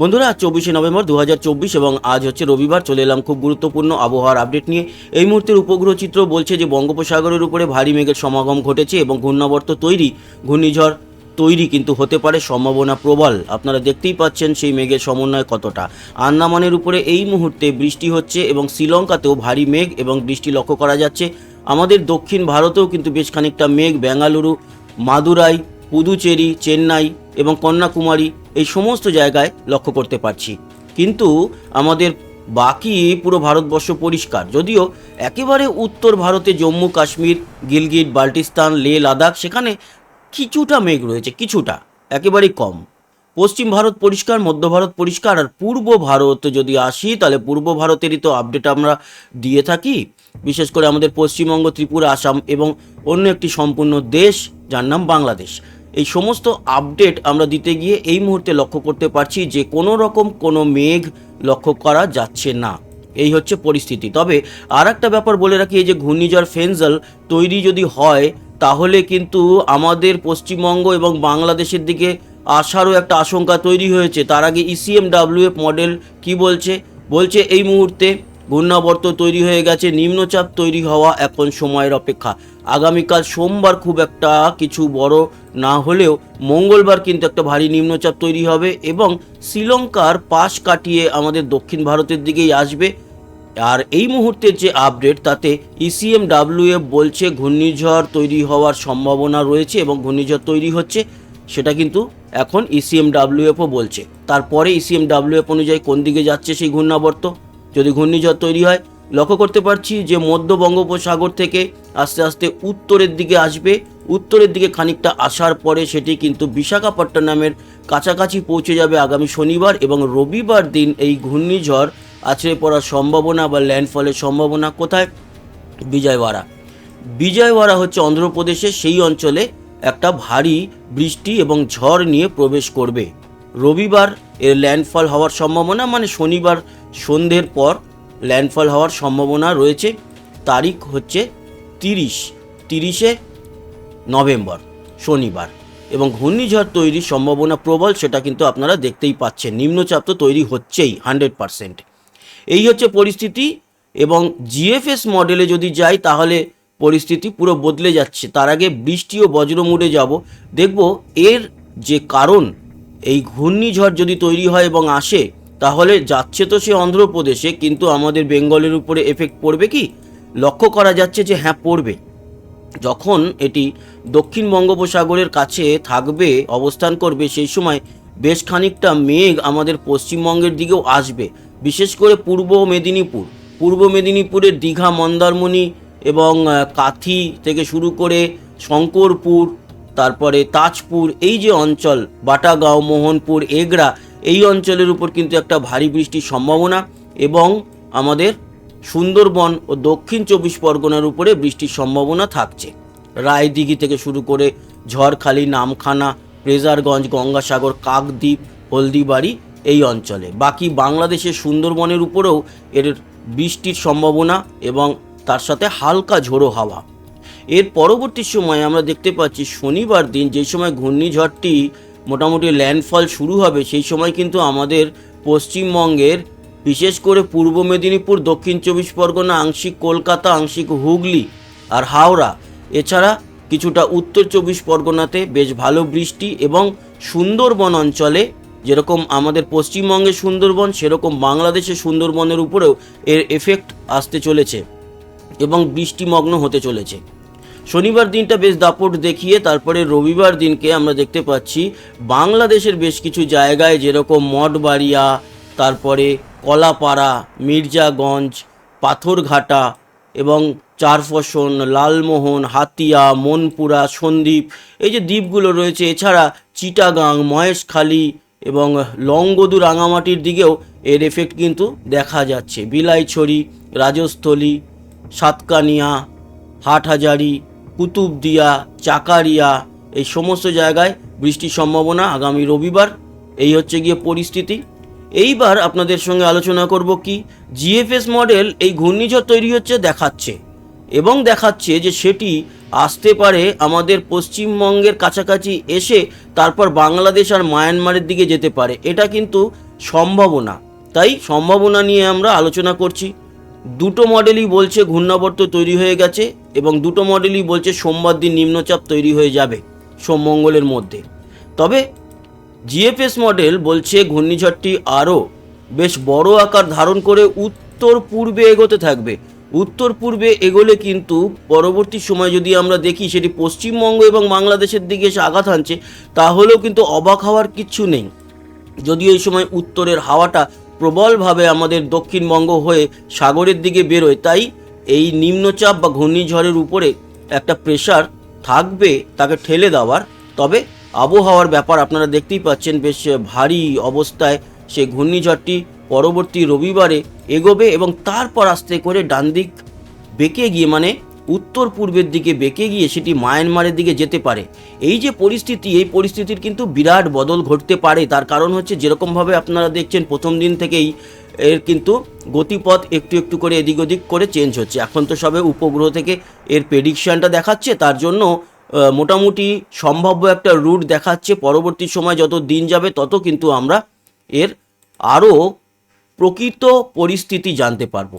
বন্ধুরা, আজ চব্বিশে নভেম্বর দু হাজার চব্বিশ এবং আজ হচ্ছে রবিবার, চলে এলাম খুব গুরুত্বপূর্ণ আবহাওয়ার আপডেট নিয়ে। এই মুহূর্তের উপগ্রহ চিত্র বলছে যে, বঙ্গোপসাগরের উপরে ভারী মেঘের সমাগম ঘটেছে এবং ঘূর্ণাবর্ত তৈরি, ঘূর্ণিঝড় তৈরি কিন্তু হতে পারে সম্ভাবনা প্রবল। আপনারা দেখতেই পাচ্ছেন সেই মেঘের সমন্বয় কতটা। আন্দামানের উপরে এই মুহূর্তে বৃষ্টি হচ্ছে এবং শ্রীলঙ্কাতেও ভারী মেঘ এবং বৃষ্টি লক্ষ্য করা যাচ্ছে। আমাদের দক্ষিণ ভারতেও কিন্তু বেশ খানিকটা মেঘ, বেঙ্গালুরু, মাদুরাই, পুদুচেরি, চেন্নাই এবং কন্যাকুমারী এই সমস্ত জায়গায় লক্ষ্য করতে পারছি। কিন্তু আমাদের বাকি পুরো ভারতবর্ষ পরিষ্কার। যদিও একেবারে উত্তর ভারতে জম্মু কাশ্মীর, গিলগিট, বাল্টিস্তান লে লাদাখ, সেখানে কিছুটা মেঘ রয়েছে, কিছুটা, একেবারেই কম। পশ্চিম ভারত পরিষ্কার, মধ্য ভারত পরিষ্কার, আর পূর্ব ভারত যদি আসি, তাহলে পূর্ব ভারতেরই তো আপডেট আমরা দিয়ে থাকি। বিশেষ করে আমাদের পশ্চিমবঙ্গ, ত্রিপুরা, আসাম এবং অন্য একটি সম্পূর্ণ দেশ, যার নাম বাংলাদেশ। এই সমস্ত আপডেট আমরা দিতে গিয়ে এই মুহূর্তে লক্ষ্য করতে পারছি যে কোনো রকম কোনো মেঘ লক্ষ্য করা যাচ্ছে না। এই হচ্ছে পরিস্থিতি। তবে আর একটা ব্যাপার বলে রাখি, এই যে ঘূর্ণিঝড় ফেনজল তৈরি যদি হয়, তাহলে কিন্তু আমাদের পশ্চিমবঙ্গ এবং বাংলাদেশের দিকে আসারও একটা আশঙ্কা তৈরি হয়েছে। তার আগে E ইসিএম ডাব্লিউএফ মডেল কি বলছে? বলছে এই মুহূর্তে ঘূর্ণাবর্ত তৈরি হয়ে গেছে, নিম্নচাপ তৈরি হওয়া এখন সময়ের অপেক্ষা। আগামীকাল সোমবার খুব একটা কিছু বড় না হলেও মঙ্গলবার কিন্তু একটা ভারী নিম্নচাপ তৈরি হবে এবং শ্রীলঙ্কার পাশ কাটিয়ে আমাদের দক্ষিণ ভারতের দিকেই আসবে। আর এই মুহূর্তের যে আপডেট, তাতে E ইসিএম ডাব্লিউএফ বলছে ঘূর্ণিঝড় তৈরি হওয়ার সম্ভাবনা রয়েছে এবং ঘূর্ণিঝড় তৈরি হচ্ছে, সেটা কিন্তু এখন E ইসিএম ডাব্লিউএফও বলছে। তারপরে E ইসিএম ডাব্লিউএফ অনুযায়ী কোন দিকে যাচ্ছে সেই ঘূর্ণাবর্ত? যদি ঘূর্ণিঝড় তৈরি হয়, লক্ষ্য করতে পারছি যে মধ্য বঙ্গোপসাগর থেকে আস্তে আস্তে উত্তরের দিকে আসবে। উত্তরের দিকে খানিকটা আসার পরে সেটি কিন্তু বিশাখাপট্টনমের কাছাকাছি পৌঁছে যাবে আগামী শনিবার এবং রবিবার দিন এই ঘূর্ণিঝড় আছড়ে পড়ার সম্ভাবনা বা ল্যান্ডফলের সম্ভাবনা কোথায়? বিজয়ওয়াড়া। বিজয়ওয়াড়া হচ্ছে অন্ধ্রপ্রদেশের সেই অঞ্চলে একটা ভারী বৃষ্টি এবং ঝড় নিয়ে প্রবেশ করবে। রবিবার এর ল্যান্ডফল হওয়ার সম্ভাবনা মানে শনিবার সন্ধ্যের পর ল্যান্ডফল হওয়ার সম্ভাবনা রয়েছে। তারিখ হচ্ছে তিরিশ, তিরিশে নভেম্বর, শনিবার। এবং ঘূর্ণিঝড় তৈরির সম্ভাবনা প্রবল, সেটা কিন্তু আপনারা দেখতেই পাচ্ছেন। নিম্নচাপ তো তৈরি হচ্ছেই হান্ড্রেড পারসেন্ট এই হচ্ছে পরিস্থিতি এবং জিএফএস মডেলে যদি যাই, তাহলে পরিস্থিতি পুরো বদলে যাচ্ছে। তার আগে বৃষ্টি ও বজ্রমুড়ে যাব। দেখব এর যে কারণ এই ঘূর্ণিঝড় যদি তৈরি হয় এবং আসে, তাহলে যাচ্ছে তো সে অন্ধ্রপ্রদেশে, কিন্তু আমাদের বেঙ্গলের উপরে এফেক্ট পড়বে কি? লক্ষ্য করা যাচ্ছে যে হ্যাঁ পড়বে। যখন এটি দক্ষিণ বঙ্গোপসাগরের কাছে থাকবে, অবস্থান করবে, সেই সময় বেশ খানিকটা মেঘ আমাদের পশ্চিমবঙ্গের দিকেও আসবে। বিশেষ করে পূর্ব মেদিনীপুর। পূর্ব মেদিনীপুরের দীঘা, মন্দারমণি এবং কাথি থেকে শুরু করে শঙ্করপুর তারপরে তাজপুর, এই যে অঞ্চল, বাটাগাঁও, মোহনপুর, এগড়া, এই অঞ্চলের উপর কিন্তু একটা ভারী বৃষ্টির সম্ভাবনা এবং আমাদের সুন্দরবন ও দক্ষিণ চব্বিশ পরগনার উপরে বৃষ্টির সম্ভাবনা থাকছে। রায়দিঘি থেকে শুরু করে ঝড়খালি, নামখানা, প্রেজারগঞ্জ, গঙ্গাসাগর, কাকদ্বীপ, হলদিবাড়ি এই অঞ্চলে। বাকি বাংলাদেশের সুন্দরবনের উপরেও এর বৃষ্টির সম্ভাবনা এবং তার সাথে হালকা ঝোড়ো হাওয়া। এর পরবর্তী সময়ে আমরা দেখতে পাচ্ছি শনিবার দিন যে সময় ঘূর্ণিঝড়টি মোটামুটি ল্যান্ডফল শুরু হবে, সেই সময় কিন্তু আমাদের পশ্চিমবঙ্গের, বিশেষ করে পূর্ব মেদিনীপুর, দক্ষিণ চব্বিশ পরগনা, আংশিক কলকাতা, আংশিক হুগলি আর হাওড়া। এছাড়া কিছুটা উত্তর চব্বিশ পরগনাতে বেশ ভালো বৃষ্টি এবং সুন্দরবন অঞ্চলে যেরকম আমাদের পশ্চিমবঙ্গের সুন্দরবন, সেরকম বাংলাদেশের সুন্দরবনের উপরেও এর এফেক্ট আসতে চলেছে এবং বৃষ্টিমগ্ন হতে চলেছে। শনিবার দিনটা বেশ দাপট দেখিয়ে তারপরে রবিবার দিনকে আমরা দেখতে পাচ্ছি বাংলাদেশের বেশ কিছু জায়গায় যেরকম মঠবাড়িয়া, তারপরে কলাপাড়া, মির্জাগঞ্জ, পাথরঘাটা এবং চারফসন, লালমোহন, হাতিয়া, মনপুরা, সন্দ্বীপ, এই যে দ্বীপগুলো রয়েছে, এছাড়া চিটাগাং, মহেশখালী এবং লংগদু রাঙামাটির দিকেও এর এফেক্ট কিন্তু দেখা যাচ্ছে। বিলাইছড়ি, রাজস্থলী, সাতকানিয়া, হাটহাজারি কুতুবদিয়া চাকারিয়া, এই সমস্ত জায়গায় বৃষ্টির সম্ভাবনা আগামী রবিবার। এই হচ্ছে গিয়ে পরিস্থিতি। এইবার আপনাদের সঙ্গে আলোচনা করব কি জিএফএস মডেল এই ঘূর্ণিঝড় তৈরি হচ্ছে, দেখাচ্ছে। এবং দেখাচ্ছে যে সেটি আসতে পারে আমাদের পশ্চিমবঙ্গের কাছাকাছি এসে তারপর বাংলাদেশ আর মায়ানমারের দিকে যেতে পারে। এটা কিন্তু সম্ভাবনা। তাই সম্ভাবনা নিয়ে আমরা আলোচনা করছি। দুটো মডেলই বলছে ঘূর্ণাবর্ত তৈরি হয়ে গেছে এবং দুটো মডেলই বলছে সোমবার দিন নিম্নচাপ তৈরি হয়ে যাবে সোম মঙ্গলের মধ্যে। তবে জিএফএস মডেল বলছে ঘূর্ণিঝড়টি আরও বেশ বড় আকার ধারণ করে উত্তর পূর্বে এগোতে থাকবে। উত্তর পূর্বে এগোলে কিন্তু পরবর্তী সময় যদি আমরা দেখি সেটি পশ্চিমবঙ্গ এবং বাংলাদেশের দিকে এসে আঘাত হানছে, তাহলেও কিন্তু অবাক হওয়ার কিচ্ছু নেই। যদিও এই সময় উত্তরের হাওয়াটা প্রবলভাবে আমাদের দক্ষিণবঙ্গ হয়ে সাগরের দিকে বেরোয়, তাই এই নিম্নচাপ বা ঘূর্ণিঝড়ের উপরে একটা প্রেশার থাকবে, তাকে ঠেলে দেওয়ার। তবে আবহাওয়ার ব্যাপার আপনারা দেখতেই পাচ্ছেন, বেশ ভারী অবস্থায় সেই ঘূর্ণিঝড়টি পরবর্তী রবিবারে এগোবে এবং তারপর আস্তে করে ডান দিক বেঁকে গিয়ে মানে উত্তর পূর্বের দিকে বেঁকে গিয়ে সেটি মায়ানমারের দিকে যেতে পারে। এই যে পরিস্থিতি, এই পরিস্থিতির কিন্তু বিরাট বদল ঘটতে পারে। তার কারণ হচ্ছে যেরকমভাবে আপনারা দেখছেন, প্রথম দিন থেকেই এর কিন্তু গতিপথ একটু একটু করে এদিক ওদিক করে চেঞ্জ হচ্ছে। এখন তো সবে উপগ্রহ থেকে এর প্রেডিকশনটা দেখাচ্ছে। তার জন্য মোটামুটি সম্ভাব্য একটা রুট দেখাচ্ছে। পরবর্তী সময় যত দিন যাবে, তত কিন্তু আমরা এর আরও প্রকৃত পরিস্থিতি জানতে পারব।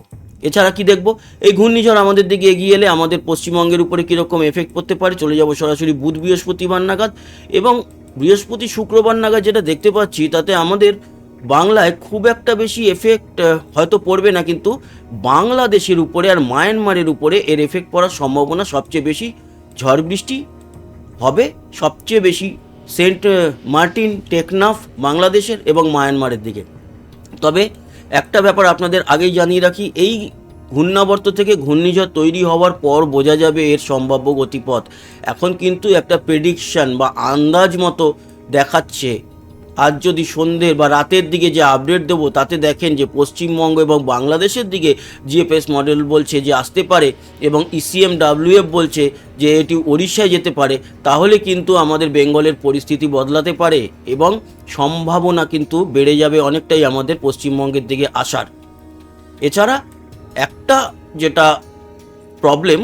এছাড়া কি দেখব? এই ঘূর্ণিঝড় আমাদের দিকে এগিয়ে এলে আমাদের পশ্চিমবঙ্গের উপরে কীরকম এফেক্ট পড়তে পারে? চলে যাব সরাসরি বুধ বৃহস্পতিবার নাগাদ এবং বৃহস্পতি শুক্রবার নাগাদ যেটা দেখতে পাচ্ছি, তাতে আমাদের বাংলায় খুব একটা বেশি এফেক্ট হয়তো পড়বে না কিন্তু বাংলাদেশের উপরে আর মায়ানমারের উপরে এর এফেক্ট পড়ার সম্ভাবনা সবচেয়ে বেশি। ঝড় বৃষ্টি হবে, সবচেয়ে বেশি সেন্ট মার্টিন টেকনাফ বাংলাদেশের এবং মায়ানমারের দিকে। তবে একটা ব্যাপার আপনাদের আগেই জানিয়ে রাখি, এই ঘূর্ণাবর্ত থেকে ঘূর্ণিঝড় তৈরি হওয়ার পর বোঝা যাবে এর সম্ভাব্য গতিপথ। এখন কিন্তু একটা প্রেডিকশান বা আন্দাজ মতো দেখাচ্ছে আজ যদি সন্ধ্যের বা রাতের দিকে যে আপডেট দেবো, তাতে দেখেন যে পশ্চিমবঙ্গ এবং বাংলাদেশের দিকে জিএফএস মডেল বলছে যে আসতে পারে এবং E ইসিএম ডাব্লিউএফ বলছে যে এটি ওড়িশায় যেতে পারে, তাহলে কিন্তু আমাদের বেঙ্গলের পরিস্থিতি বদলাতে পারে এবং সম্ভাবনা কিন্তু বেড়ে যাবে অনেকটাই আমাদের পশ্চিমবঙ্গের দিকে আসার। এছাড়া একটা যেটা প্রবলেম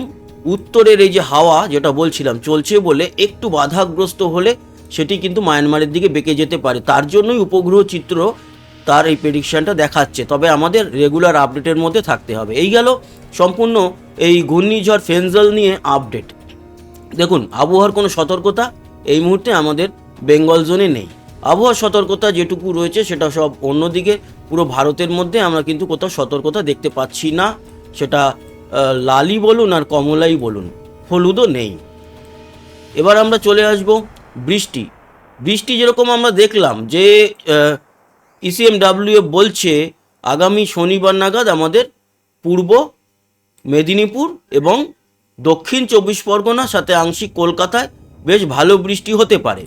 উত্তরের এই যে হাওয়া যেটা বলছিলাম, চলছে বলে একটু বাধাগ্রস্ত হলে সেটি কিন্তু মায়ানমারের দিকে বেঁকে যেতে পারে। তার জন্যই উপগ্রহ চিত্র তার এই প্রেডিকশনটা দেখাচ্ছে। তবে আমাদের রেগুলার আপডেটের মধ্যে থাকতে হবে। এই গেল সম্পূর্ণ এই ঘূর্ণিঝড় ফেনজল নিয়ে আপডেট দেখুন, আবহাওয়ার কোনো সতর্কতা এই মুহূর্তে আমাদের বেঙ্গল জোনে নেই। আবহাওয়ার সতর্কতা যেটুকু রয়েছে সেটা সব অন্যদিকে, পুরো ভারতের মধ্যে আমরা কিন্তু কোথাও সতর্কতা দেখতে পাচ্ছি না। সেটা লালই বলুন আর কমলাই বলুন, হলুদও নেই। এবার আমরা চলে আসব বৃষ্টি। বৃষ্টি যেরকম আমরা দেখলাম যে E ইসিএমডাব্লিউ বলছে আগামী শনিবার নাগাদ আমাদের পূর্ব মেদিনীপুর এবং দক্ষিণ চব্বিশ পরগনা সাথে আংশিক কলকাতায় বেশ ভালো বৃষ্টি হতে পারে।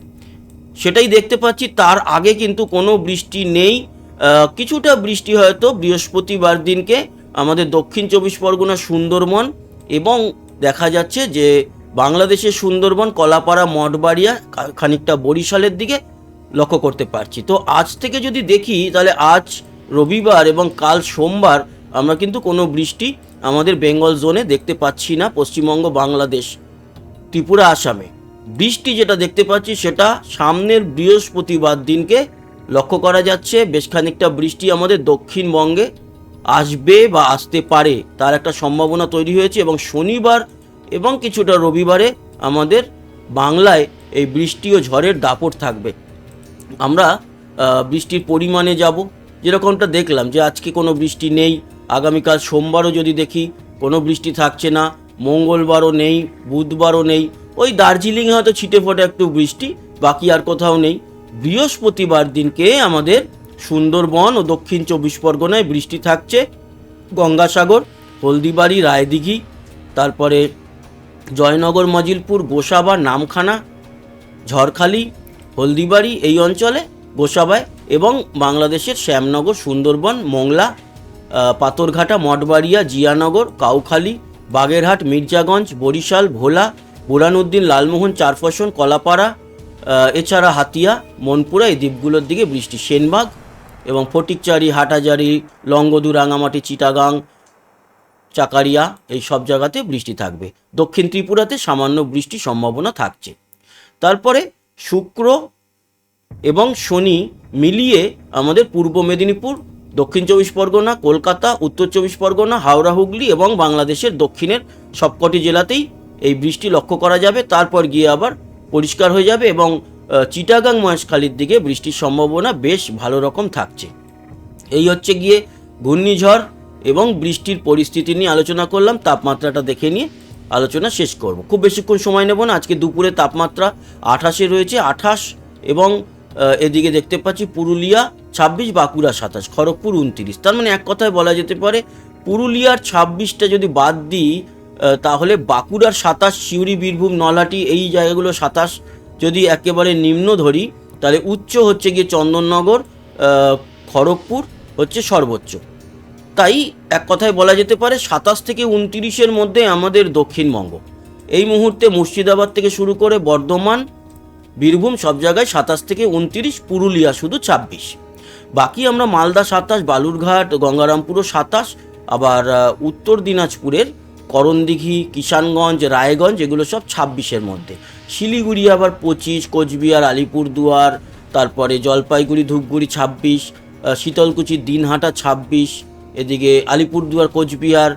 সেটাই দেখতে পাচ্ছি, তার আগে কিন্তু কোনো বৃষ্টি নেই। কিছুটা বৃষ্টি হয়তো বৃহস্পতিবার দিনকে আমাদের দক্ষিণ চব্বিশ পরগনা সুন্দরবন এবং দেখা যাচ্ছে যে বাংলাদেশের সুন্দরবন, কলাপাড়া, মঠবাড়িয়া খানিকটা বরিশালের দিকে লক্ষ্য করতে পারছি। তো আজ থেকে যদি দেখি, তাহলে আজ রবিবার এবং কাল সোমবার আমরা কিন্তু কোনো বৃষ্টি আমাদের বেঙ্গল জোনে দেখতে পাচ্ছি না, পশ্চিমবঙ্গ, বাংলাদেশ, ত্রিপুরা, আসামে। বৃষ্টি যেটা দেখতে পাচ্ছি, সেটা সামনের বৃহস্পতিবার দিনকে লক্ষ্য করা যাচ্ছে। বেশ খানিকটা বৃষ্টি আমাদের দক্ষিণবঙ্গে আসবে বা আসতে পারে, তার একটা সম্ভাবনা তৈরি হয়েছে এবং শনিবার এবং কিছুটা রবিবারে আমাদের বাংলায় এই বৃষ্টি ও ঝড়ের দাপট থাকবে। আমরা বৃষ্টির পরিমাণে যাব। যেরকমটা দেখলাম যে আজকে কোনো বৃষ্টি নেই, আগামীকাল সোমবারও যদি দেখি কোনো বৃষ্টি থাকছে না, মঙ্গলবারও নেই, বুধবারও নেই, ওই দার্জিলিংয়ে হয়তো ছিটে ফোটে একটু বৃষ্টি, বাকি আর কোথাও নেই। বৃহস্পতিবার দিনকে আমাদের সুন্দরবন ও দক্ষিণ চব্বিশ পরগনায় বৃষ্টি থাকছে। গঙ্গাসাগর, হলদিবাড়ি, রায়দিঘি, তারপরে জয়নগর, মজিলপুর গোসাবা নামখানা, ঝড়খালি, হলদিবাড়ি এই অঞ্চলে গোসাবায় এবং বাংলাদেশের শ্যামনগর, সুন্দরবন, মোংলা পাথরঘাটা, মঠবাড়িয়া, জিয়ানগর, কাউখালী, বাগেরহাট, মির্জাগঞ্জ, বরিশাল, ভোলা বুরানুদ্দিন লালমোহন, চারফসন, কলাপাড়া এছাড়া হাতিয়া, মনপুরা এই দ্বীপগুলোর দিকে বৃষ্টি। সেনবাগ এবং ফটিকচারি, হাটাজারি, লঙ্গদু, রাঙামাটি, চিটাগাং চাকারিয়া, এই সব জায়গাতে বৃষ্টি থাকবে। দক্ষিণ ত্রিপুরাতে সামান্য বৃষ্টির সম্ভাবনা থাকছে। তারপরে শুক্র এবং শনি মিলিয়ে আমাদের পূর্ব মেদিনীপুর, দক্ষিণ চব্বিশ পরগনা, কলকাতা, উত্তর চব্বিশ পরগনা, হাওড়া, হুগলি এবং বাংলাদেশের দক্ষিণের সবকটি জেলাতেই এই বৃষ্টি লক্ষ্য করা যাবে। তারপর গিয়ে আবার পরিষ্কার হয়ে যাবে এবং চিটাগাং মহেশখালীর দিকে বৃষ্টির সম্ভাবনা বেশ ভালো রকম থাকছে। এই হচ্ছে গিয়ে ঘূর্ণিঝড়। এবং বৃষ্টির পরিস্থিতি নিয়ে আলোচনা করলাম, তাপমাত্রাটা দেখে নিয়ে আলোচনা শেষ করব। খুব বেশিক্ষণ সময় নেব না, আজকে দুপুরে তাপমাত্রা আঠাশে রয়েছে, আঠাশ এবং এদিকে দেখতে পাচ্ছি পুরুলিয়া ছাব্বিশ, বাঁকুড়া সাতাশ, খড়গপুর উনত্রিশ। তার মানে এক কথায় বলা যেতে পারে পুরুলিয়ার ছাব্বিশটা যদি বাদ দিই তাহলে বাঁকুড়ার সাতাশ, সিউড়ি, বীরভূম নলাটি এই জায়গাগুলো সাতাশ যদি একেবারে নিম্ন ধরি, তাহলে উচ্চ হচ্ছে গিয়ে চন্দননগর খড়গপুর হচ্ছে সর্বোচ্চ। তাই এক কথায় বলা যেতে পারে সাতাশ থেকে উনতিরিশের মধ্যে আমাদের দক্ষিণবঙ্গ। এই মুহূর্তে মুর্শিদাবাদ থেকে শুরু করে বর্ধমান, বীরভূম সব জায়গায় সাতাশ থেকে উনতিরিশ, পুরুলিয়া শুধু ছাব্বিশ। বাকি আমরা মালদা সাতাশ, বালুরঘাট, গঙ্গারামপুরও সাতাশ, আবার উত্তর দিনাজপুরের করণদিঘি, কিষানগঞ্জ, রায়গঞ্জ এগুলো সব ছাব্বিশের মধ্যে। শিলিগুড়ি আবার পঁচিশ, কোচবিহার, আলিপুরদুয়ার, তারপরে জলপাইগুড়ি, ধূপগুড়ি ছাব্বিশ শীতলকুচি, দিনহাটা ছাব্বিশ এদিকে আলিপুরদুয়ার, কোচবিহার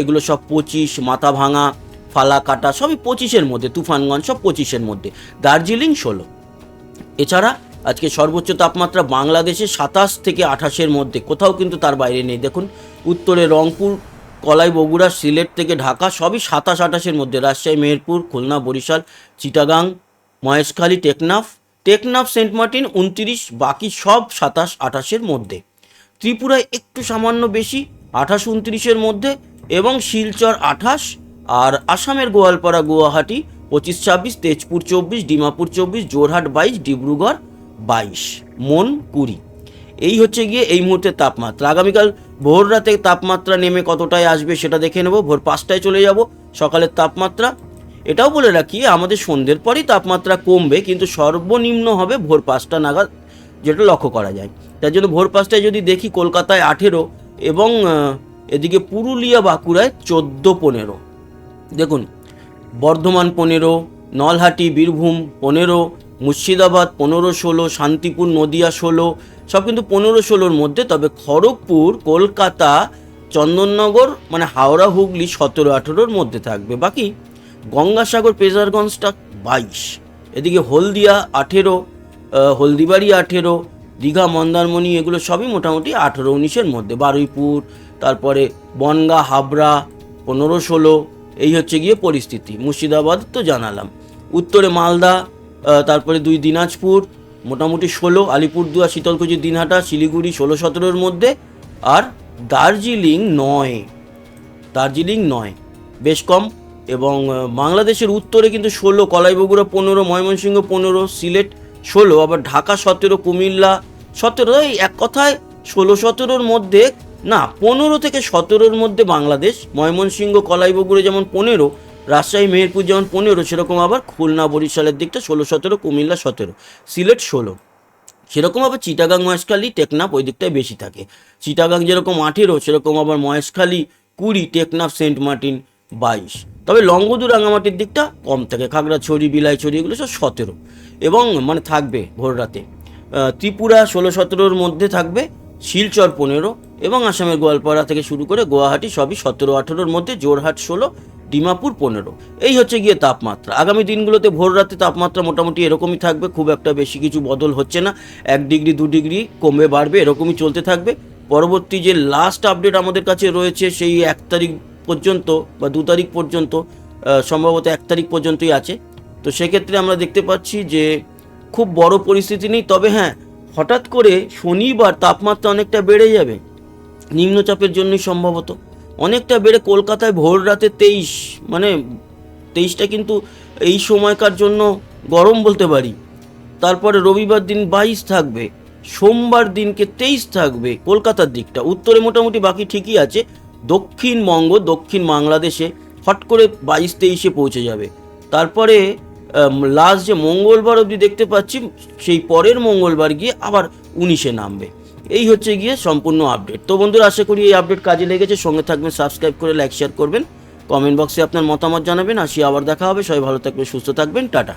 এগুলো সব পঁচিশ মাথা মাথাভাঙা, ফালাকাটা, সবই পঁচিশের মধ্যে, তুফানগঞ্জ সব পঁচিশের মধ্যে। দার্জিলিং ষোলো। এছাড়া আজকে সর্বোচ্চ তাপমাত্রা বাংলাদেশে সাতাশ থেকে আঠাশের মধ্যে, কোথাও কিন্তু তার বাইরে নেই। দেখুন, উত্তরে রংপুর কলাই বগুড়া সিলেট থেকে ঢাকা, সবই সাতাশ, আঠাশের মধ্যে। রাজশাহী, মেহেরপুর, খুলনা, বরিশাল, চিটাগাং, মহেশখালী, টেকনাফ টেকনাফ, সেন্ট মার্টিন, উনত্রিশ, বাকি সব সাতাশ, আঠাশের মধ্যে। ত্রিপুরায় একটু সামান্য বেশি, আঠাশ উনত্রিশের মধ্যে, এবং শিলচর আঠাশ, আর আসামের গোয়ালপাড়া গুয়াহাটি, পঁচিশ ছাব্বিশ, তেজপুর চব্বিশ, ডিমাপুর চব্বিশ জোরহাট বাইশ, ডিব্রুগড় বাইশ, মন কুড়ি। এই হচ্ছে গিয়ে এই মুহূর্তে তাপমাত্রা। আগামীকাল ভোর রাতে তাপমাত্রা নেমে কতটায় আসবে সেটা দেখে নেব। ভোর পাঁচটায় চলে যাব, সকালের তাপমাত্রা। এটাও বলে রাখি, আমাদের সন্ধ্যের পরই তাপমাত্রা কমবে, কিন্তু সর্বনিম্ন হবে ভোর পাঁচটা নাগাদ, যেটা লক্ষ্য করা যায়। তার জন্য ভোর পাঁচটায় যদি দেখি কলকাতায় আঠেরো এবং এদিকে পুরুলিয়া বাঁকুড়ায় চোদ্দ পনেরো। দেখুন, বর্ধমান পনেরো, নলহাটি, বীরভূম পনেরো, মুর্শিদাবাদ পনেরো ষোলো, শান্তিপুর, নদিয়া ষোলো, সব কিন্তু পনেরো ষোলোর মধ্যে। তবে খড়গপুর, কলকাতা, চন্দননগর মানে হাওড়া, হুগলি সতেরো আঠেরোর মধ্যে থাকবে। বাকি গঙ্গাসাগর, পেজারগঞ্জটা বাইশ। এদিকে হলদিয়া আঠেরো হলদিবাড়ি আঠেরো দীঘা, মন্দারমণি, এগুলো সবই মোটামুটি আঠেরো, উনিশের মধ্যে। বারুইপুর, তারপরে বনগা, হাবড়া, পনেরো, ষোলো, এই হচ্ছে গিয়ে পরিস্থিতি। মুর্শিদাবাদ তো জানালাম। উত্তরে মালদা তারপরে দুই দিনাজপুর, মোটামুটি ষোলো, আলিপুরদুয়ার, শীতলকুচি, দিনহাটা, শিলিগুড়ি, ষোলো, সতেরোর মধ্যে, আর দার্জিলিং নয়। দার্জিলিং নয়, বেশ কম। এবং বাংলাদেশের উত্তরে কিন্তু ষোলো, কলাইবগুড়া পনেরো, ময়মনসিংহ পনেরো, সিলেট ষোলো, আবার ঢাকা সতেরো, কুমিল্লা সতেরো, এই এক কথায় ষোলো সতেরোর মধ্যে, না, পনেরো থেকে সতেরোর মধ্যে বাংলাদেশ, ময়মনসিংহ কলাই বগুড়া যেমন পনেরো, রাজশাহী, মেহেরপুর যেমন পনেরো, সেরকম আবার খুলনা, বরিশালের দিকটা ষোলো সতেরো, কুমিল্লা সতেরো, সিলেট ষোলো। সেরকম আবার চিটাগাং, মহেশখালী, টেকনাফ ওই দিকটায় বেশি থাকে। চিটাগাং যেরকম আঠেরো, সেরকম আবার মহেশখালী, কুড়ি, টেকনাফ, সেন্ট মার্টিন, বাইশ। তবে লঙ্গদু রাঙামাটির দিকটা কম থাকে। খাগড়াছড়ি, বিলাইছড়ি এগুলো সব সতেরো। এবং মানে থাকবে ভোর রাতে। ত্রিপুরা ষোলো সতেরোর মধ্যে থাকবে, শিলচর পনেরো এবং আসামের গোয়ালপাড়া থেকে শুরু করে গুয়াহাটি সবই সতেরো আঠেরোর মধ্যে জোরহাট ষোলো, ডিমাপুর পনেরো। এই হচ্ছে গিয়ে তাপমাত্রা। আগামী দিনগুলোতে ভোর রাতে তাপমাত্রা মোটামুটি এরকমই থাকবে, খুব একটা বেশি কিছু বদল হচ্ছে না। এক ডিগ্রি, দু ডিগ্রি কমবে বাড়বে, এরকমই চলতে থাকবে। পরবর্তী যে লাস্ট আপডেট আমাদের কাছে রয়েছে, সেই এক তারিখ পর্যন্ত বা দু তারিখ পর্যন্ত সম্ভবত এক তারিখ পর্যন্তই আছে। তো সেক্ষেত্রে আমরা দেখতে পাচ্ছি যে খুব বড় পরিস্থিতি নেই। তবে হ্যাঁ হঠাৎ করে শনিবার তাপমাত্রা অনেকটা বেড়ে যাবে। নিম্নচাপের জন্যই সম্ভবত। অনেকটা বেড়ে কলকাতায় ভোর রাতে তেইশ মানে তেইশটা কিন্তু এই সময়কার জন্য গরম বলতে পারি। তারপরে রবিবার দিন বাইশ থাকবে, সোমবার দিনকে তেইশ থাকবে কলকাতার দিকটা। উত্তরে মোটামুটি বাকি ঠিকই আছে। দক্ষিণবঙ্গ দক্ষিণ বাংলাদেশে হট করে বাইশ তেইশে পৌঁছে যাবে। তারপরে লাস্ট যে মঙ্গলবার অবধি দেখতে পাচ্ছি, সেই পরের মঙ্গলবার গিয়ে আবার উনিশে নামবে। এই হচ্ছে গিয়ে সম্পূর্ণ আপডেট তো বন্ধুরা, আশা করি এই আপডেট কাজে লেগেছে। সঙ্গে থাকবেন সাবস্ক্রাইব করে লাইক শেয়ার করবেন। কমেন্ট বক্সে আপনার মতামত জানাবেন। আসি, আবার দেখা হবে। সবাই ভালো থাকবেন, সুস্থ থাকবেন। টাটা।